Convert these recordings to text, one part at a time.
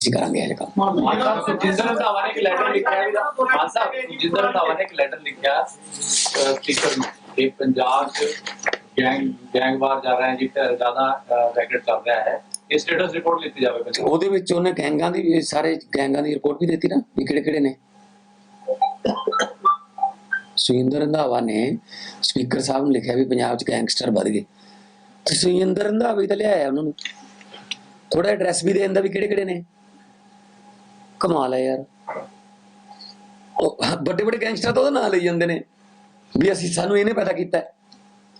ਅਸੀਂ ਕਰਾਂਗੇ ਇਹ ਕੰਮ ਮਾਨ ਸਾਹਿਬ ਸੁਖਜਿੰਦਰ ਰੰਧਾਵਾ ਨੇ ਇੱਕ ਲੈਟਰ ਲਿਖਿਆ ਵੀ ਮਾਨ ਸਾਹਿਬ ਸੁਖਜਿੰਦਰ ਰੰਧਾਵਾ ਨੇ ਇੱਕ ਲੈਟਰ ਲਿਖਿਆ ਸਪੀਕਰ ਨੂੰ। ਕਿ ਪੰਜਾਬ 'ਚ ਗੈਂਗ ਗੈਂਗਵਾਰ ਜਾ ਰਿਹਾ ਹੈ ਜੀ ਤੇ ਜ਼ਿਆਦਾ ਰੈਕਟ ਚੱਲ ਰਿਹਾ ਹੈ। ਇਹ ਸਟੇਟਸ ਰਿਪੋਰਟ ਲਿੱਤੀ ਜਾਵੇ ਪੰਜਾਬ ਉਹਦੇ ਵਿੱਚ ਉਹਨੇ ਗੈਂਗਾਂ ਦੀ ਸਾਰੇ ਗੈਂਗਾਂ ਦੀ ਰਿਪੋਰਟ ਵੀ ਦਿੱਤੀ ਨਾ ਵੀ ਕਿਹੜੇ ਕਿਹੜੇ ਨੇ। ਸੁਰਿੰਦਰ ਰੰਧਾਵਾ ਨੇ ਸਪੀਕਰ ਸਾਹਿਬ ਨੂੰ ਲਿਖਿਆ ਵੀ ਪੰਜਾਬ 'ਚ ਗੈਂਗਸਟਰ ਵੱਧ ਗਏ। ਤੇ ਰੰਧਾਵਾ ਹੀ ਤਾਂ ਲਿਆਇਆ ਉਹਨਾਂ ਨੂੰ। ਥੋੜਾ ਐਡਰੈਸ ਵੀ ਦੇ ਦਿੰਦਾ ਵੀ ਕਿਹੜੇ ਕਿਹੜੇ ਨੇ। ਕਮਾਲ ਹੈ ਯਾਰ। ਉਹ ਵੱਡੇ ਵੱਡੇ ਗੈਂਗਸਟਰ ਤਾਂ ਉਹਦਾ ਨਾਂ ਲਈ ਜਾਂਦੇ ਨੇ। ਵੀ ਅਸੀਂ ਸਾਨੂੰ ਇਹਨੇ ਪੈਦਾ ਕੀਤਾ।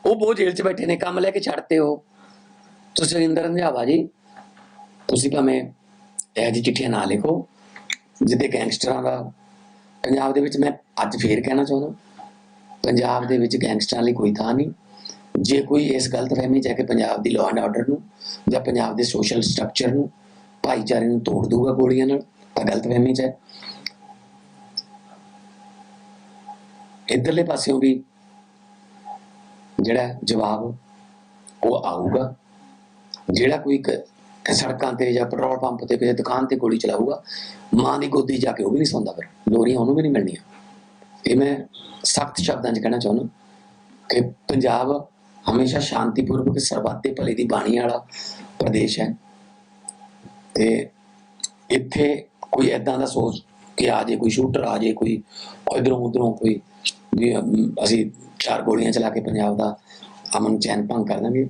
ਉਹ ਬਹੁਤ ਜੇਲ੍ਹ 'ਚ ਬੈਠੇ ਨੇ, ਕੰਮ ਲੈ ਕੇ ਛੱਡਤੇ ਉਹ। ਤੁਸੀਂ ਸੁਰਿੰਦਰ ਰੰਝਾਵਾ ਜੀ, ਤੁਸੀਂ ਭਾਵੇਂ ਇਹ ਜਿਹੀ ਚਿੱਠੀਆਂ ਨਾ ਲਿਖੋ, ਜਿਹਦੇ ਗੈਂਗਸਟਰਾਂ ਦਾ ਪੰਜਾਬ ਦੇ ਵਿੱਚ ਮੈਂ ਅੱਜ ਫੇਰ ਕਹਿਣਾ ਚਾਹੁੰਦਾ ਪੰਜਾਬ ਦੇ ਵਿੱਚ ਗੈਂਗਸਟਰਾਂ ਲਈ ਕੋਈ ਥਾਂ ਨਹੀਂ। ਜੇ ਕੋਈ ਇਸ ਗਲਤ ਫਹਿਮੀ ਚ ਹੈ ਕਿ ਪੰਜਾਬ ਦੀ ਲਾਅ ਐਂਡ ਆਰਡਰ ਨੂੰ ਜਾਂ ਪੰਜਾਬ ਦੇ ਸੋਸ਼ਲ ਸਟਰਕਚਰ ਨੂੰ ਭਾਈਚਾਰੇ ਨੂੰ ਤੋੜ ਦੂਗਾ ਗੋਲੀਆਂ ਨਾਲ ਤਾਂ ਗਲਤ ਫਹਿਮੀ ਚ ਹੈ। ਇਧਰਲੇ ਪਾਸਿਓਂ ਵੀ ਜਿਹੜਾ ਜਵਾਬ ਉਹ ਆਊਗਾ। ਜਿਹੜਾ ਕੋਈ ਸੜਕਾਂ ਤੇ ਜਾਂ ਪੈਟਰੋਲ ਪੰਪ ਤੇ ਕਿਸੇ ਦੁਕਾਨ ਤੇ ਗੋਲੀ ਚਲਾਊਗਾ, ਮਾਂ ਦੀ ਗੋਦੀ ਜਾ ਕੇ ਉਹ ਵੀ ਨਹੀਂ ਸੌਂਦਾ ਫਿਰ। ਲੋਰੀਆਂ ਉਹਨੂੰ ਵੀ ਨਹੀਂ ਮਿਲਣੀਆਂ। ਇਹ ਮੈਂ ਸਖਤ ਸ਼ਬਦਾਂ 'ਚ ਕਹਿਣਾ ਚਾਹੁੰਦਾ ਕਿ ਪੰਜਾਬ ਹਮੇਸ਼ਾ ਸ਼ਾਂਤੀਪੂਰਵਕ ਸਰਬੱਤੇ ਭਲੇ ਦੀ ਬਾਣੀ ਵਾਲਾ ਪ੍ਰਦੇਸ਼ ਹੈ। ਤੇ ਇੱਥੇ ਕੋਈ ਐਦਾਂ ਦਾ ਸੋਚ ਕਿ ਆ ਜੇ ਕੋਈ ਸ਼ੂਟਰ, ਆ ਜੇ ਕੋਈ ਇਧਰੋਂ ਉਧਰੋਂ ਕੋਈ, ਵੀ ਅਸੀਂ ਚਾਰ ਗੋਲੀਆਂ ਚਲਾ ਕੇ ਪੰਜਾਬ ਦਾ ਅਮਨ ਚੈਨ ਭੰਗ ਕਰ ਵੀ